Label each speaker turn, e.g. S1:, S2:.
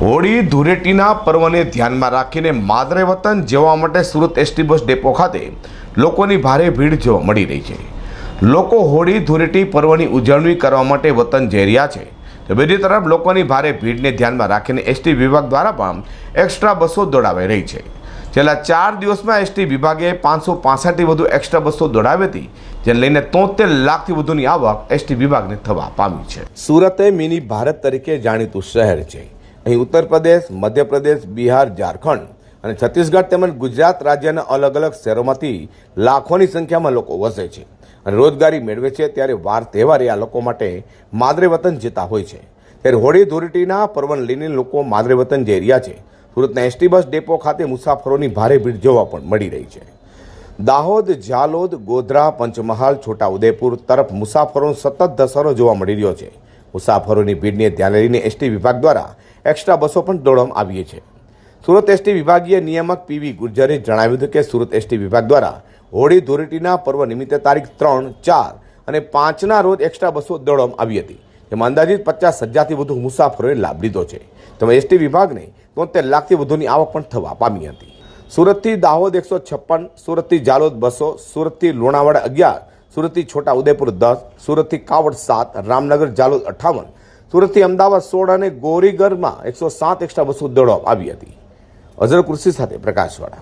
S1: હોળી ધૂળેટીના પર્વને ધ્યાનમાં રાખીને માદરે વતન જવા માટે સુરત એસટી બસ ડેપો ખાતે લોકોની ભારે ભીડ જોવા મળી રહી છે. લોકો હોળી ધૂળેટી પર્વની ઉજવણી કરવા માટે વતન જઈ રહ્યા છે. તો બીજી તરફ લોકોની ભારે ભીડને ધ્યાનમાં રાખીને એસટી વિભાગ દ્વારા પણ એક્સ્ટ્રા બસો દોડાવાઈ રહી છે. છેલ્લા ચાર દિવસમાં એસટી વિભાગે પાંચસો પાસઠથી વધુ એક્સ્ટ્રા બસો દોડાવી હતી, જેને લઈને તોતેર લાખથી વધુની આવક એસટી વિભાગને થવા પામી છે. સુરત એ મિની ભારત તરીકે જાણીતું શહેર છે. અહીં ઉત્તર પ્રદેશ મધ્યપ્રદેશ બિહાર, ઝારખંડ અને છત્તીસગઢ તેમજ ગુજરાત રાજ્યના અલગ અલગ શહેરોમાંથી લાખોની સંખ્યામાં લોકો વસે છે અને રોજગારી મેળવે છે ત્યારે વાર તહેવારે આ લોકો માટે માદરે વતન જતા હોય છે. ત્યારે હોળી ધૂળેટીના પર્વને લઈને લોકો માદરે વતન જઈ રહ્યા છે. સુરતના એસટી બસ ડેપો ખાતે મુસાફરોની ભારે ભીડ જોવા પણ મળી રહી છે. દાહોદ, ઝાલોદ, ગોધરા, પંચમહાલ, છોટાઉદેપુર તરફ મુસાફરોનો સતત ધસારો જોવા મળી રહ્યો છે. મુસાફરોની ભીડને ધ્યાને લઈને એસટી વિભાગ દ્વારા એક્સ્ટ્રા બસો પણ દોડવામાં આવી છે. સુરત એસટી વિભાગીય નિયામક પીવી ગુર્જરે જણાવ્યું હતું કે સુરત એસટી વિભાગ દ્વારા હોળી ધૂળેટીના પર્વ નિમિત્તે તારીખ ત્રણ, ચાર અને પાંચના રોજ એક્સ્ટ્રા બસો દોડવામાં આવી હતી. જેમાં અંદાજિત પચાસ હજારથી વધુ મુસાફરોએ લાભ લીધો છે. તેમાં એસટી વિભાગને તોતેર લાખથી વધુની આવક પણ થવા પામી હતી. સુરતથી દાહોદ એકસો છપ્પન, સુરતથી જાલોદ બસો, સુરતથી લુણાવાડા અગિયાર સુરતથી છોટા ઉદેપુર દસ, સુરતથી કાવડ સાત, રામનગર, જાલોદ અઠ્ઠાવન સુરતથી અમદાવાદ સોળ અને ગોરીગરમાં એકસો સાત એક્સ્ટ્રા બસો દોડવામાં આવી હતી. અઝર કૃષિ સાથે પ્રકાશવાળા.